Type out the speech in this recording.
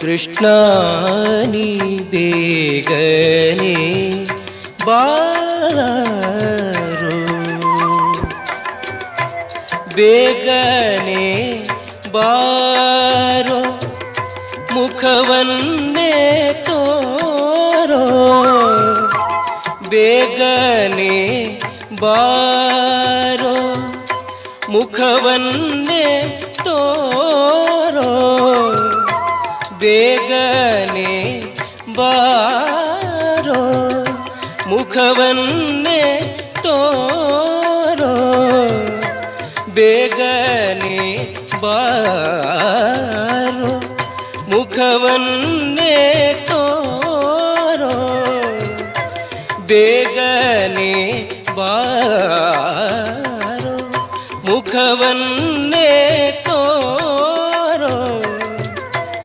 ಕೃಷ್ಣ ನೀ ಬೇಗನೆ ಬಾರೋ. ಬೇಗನೆ ಬಾರೋ. ಮುಖವನ್ನೇ ತೋರೋ. ಬೇಗನೆ ಬಾರೋ. ಮುಖವನ್ನೇ ತೋರೋ ಬೇಗನೆ ಬಾರೋ ಮುಖವನ್ನೇ ತೋರೋ. ಬೇಗನೆ ಬಾರೋ ಮುಖವನ್ನೇ ತೋರೋ. ಬೇಗನೆ ಬಾರೋ ಮುಖವನ್ನೇ